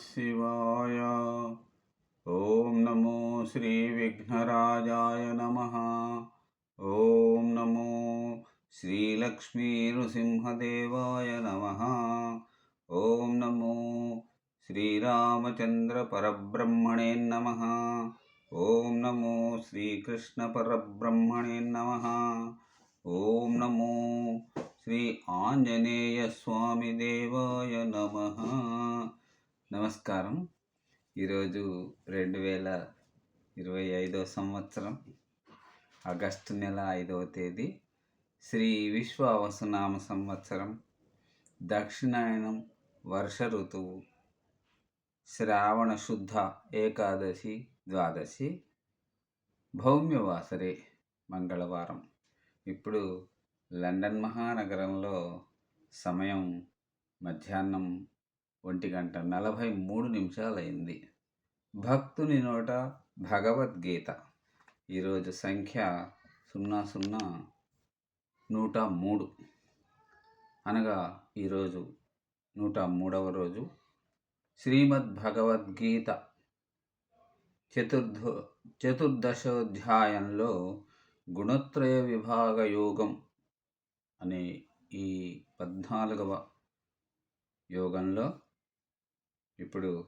శివాయ ఓం నమో శ్రీ విఘ్నరాజాయ నమ ఓం నమో శ్రీలక్ష్మీ నృసింహదేవాయ నమ ఓం నమో శ్రీరామచంద్ర పరబ్రహ్మణే నమ ఓం నమో శ్రీకృష్ణ పరబ్రహ్మణే నమ ఓం నమో శ్రీ ఆంజనేయ స్వామి దేవాయ నమ నమస్కారం. ఈరోజు రెండు వేల ఇరవై ఐదో సంవత్సరం ఆగస్టు నెల ఐదవ తేదీ. శ్రీ విశ్వావసునామ సంవత్సరం. దక్షిణాయనం వర్ష ఋతువు. శ్రావణ శుద్ధ ఏకాదశి ద్వాదశి. భౌమ్యవాసరే మంగళవారం. ఇప్పుడు లండన్ మహానగరంలో సమయం మధ్యాహ్నం ఒంటి గంట నలభై మూడు నిమిషాలైంది. భక్తుని నోట భగవద్గీత. ఈరోజు సంఖ్య సున్నా సున్నా నూట మూడు. అనగా ఈరోజు నూట మూడవ రోజు శ్రీమద్ భగవద్గీత చతుర్ధ చతుర్దశోధ్యాయంలో గుణత్రయ విభాగ యోగం అనే ఈ పద్నాలుగవ యోగంలో ఇప్పుడు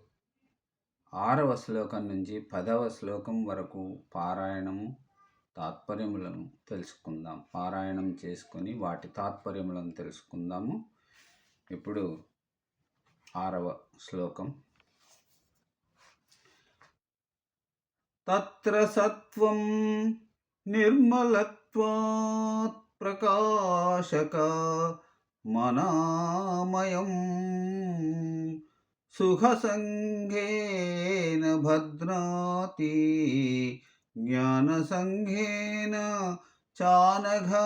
ఆరవ శ్లోకం నుంచి పదవ శ్లోకం వరకు పారాయణము తాత్పర్యములను తెలుసుకుందాం. పారాయణం చేసుకొని వాటి తాత్పర్యములను తెలుసుకుందాము. ఇప్పుడు ఆరవ శ్లోకం. తత్ర సత్వం నిర్మలత్వాత్ ప్రకాశక మనామయం సుఖసంగేన భద్రాతి జ్ఞానసంఘేన చానఘా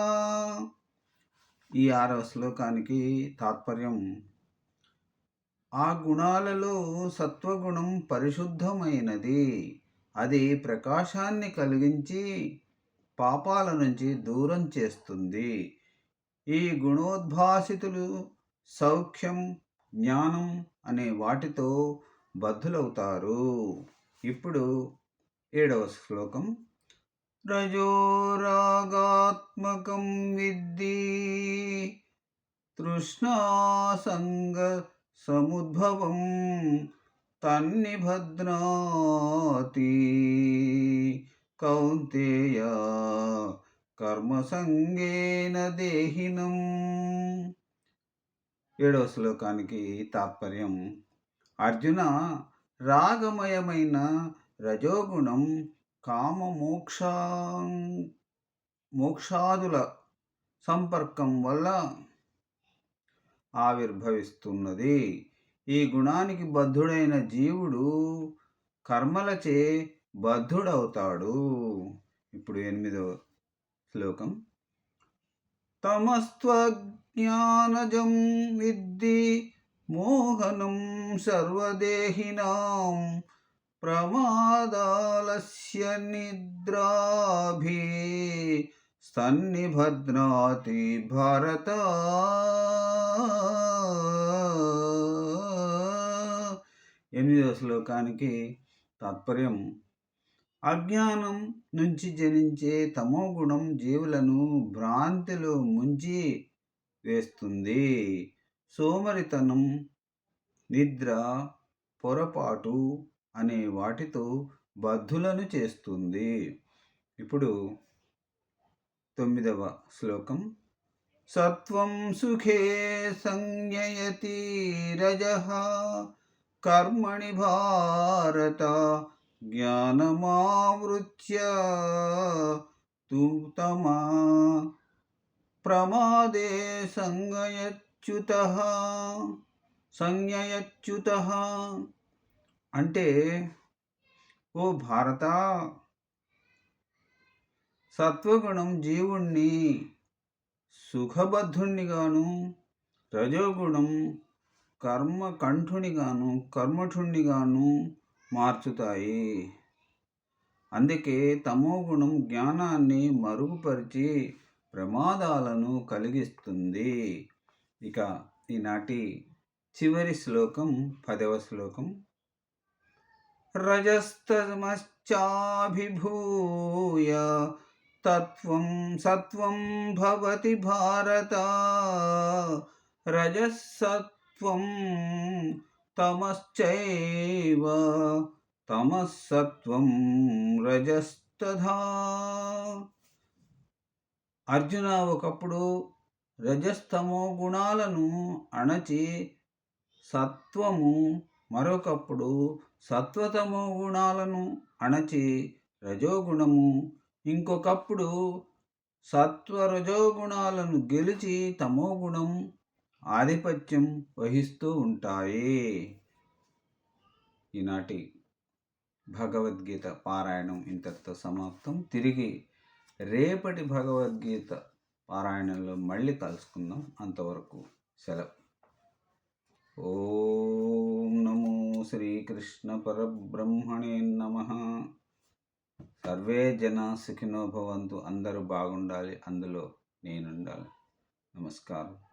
ఈ ఆరవ శ్లోకానికి తాత్పర్యం ఆ గుణాలలో సత్వగుణం పరిశుద్ధమైనది. అది ప్రకాశాన్ని కలిగించి పాపాల నుంచి దూరం చేస్తుంది. ఈ గుణోద్భాసితులు సౌఖ్యం జ్ఞానం అనే వాటితో బద్ధులవుతారు. ఇప్పుడు ఏడవ శ్లోకం. రజోరాగాత్మకం విద్ది తృష్ణాసంగ సముద్భవం తన్నిభద్రాతి కౌంతేయ కర్మసంగేన దేహినం. ఏడవ శ్లోకానికి తాత్పర్యం. అర్జున రాగమయమైన రజోగుణం కామ మోక్ష మోక్షాదుల సంపర్కం వల్ల ఆవిర్భవిస్తున్నది. ఈ గుణానికి బద్ధుడైన జీవుడు కర్మలచే బద్ధుడవుతాడు. ఇప్పుడు ఎనిమిదవ శ్లోకం. జ్ఞానజం విద్ది మోహనం సర్వదేహినాం ప్రమాదాలస్య నిద్రాభి సన్నిభద్రాతి భారత. ఎనిమిదవ శ్లోకానికి తాత్పర్యం అజ్ఞానం నుంచి జనించే తమో గుణం జీవులను భ్రాంతిలో ముంచి వేస్తుంది. సోమరితనం నిద్ర పొరపాటు అనే వాటితో బద్ధులను చేస్తుంది. ఇప్పుడు తొమ్మిదవ శ్లోకం. సత్వం సుఖే సంయతి రజ కర్మణి భారత జ్ఞానమావృత్య తమా ప్రమాదే సంగయచ్యుత సంయచ్యుత అంటే ఓ భారత సత్వగుణం జీవుణ్ణి సుఖబద్ధుణ్ణిగాను రజోగుణం కర్మకంఠునిగాను కర్మఠుణ్ణిగాను మార్చుతాయి. అందుకే తమో గుణం జ్ఞానాన్ని మరుగుపరిచి ప్రమాదాలను కలిగిస్తుంది. ఇక ఈనాటి చివరి శ్లోకం పదవ శ్లోకం. రజస్తమశ్చాభిభూయ తత్వం సత్వం భవతి భారత. రజసత్వం తమశ్చైవ తమస్సత్వం రజస్తథా. అర్జున ఒకప్పుడు రజస్తమో గుణాలను అణచి సత్వము మరొకప్పుడు సత్వతమో గుణాలను అణచి రజోగుణము. ఇంకొకప్పుడు సత్వరజోగుణాలను గెలిచి తమోగుణం ఆధిపత్యం వహిస్తూ ఉంటాయి. ఈనాటి భగవద్గీత పారాయణం ఇంతటితో సమాప్తం. తిరిగి రేపటి భగవద్గీత పారాయణంలో మళ్ళీ కలుసుకుందాం అంతవరకు సెలవు. ఓం నమో శ్రీకృష్ణ పరబ్రహ్మణే నమ. సర్వే జన సుఖినో భవంతు. అందరూ బాగుండాలి. అందులో నేనుండాలి. నమస్కారం.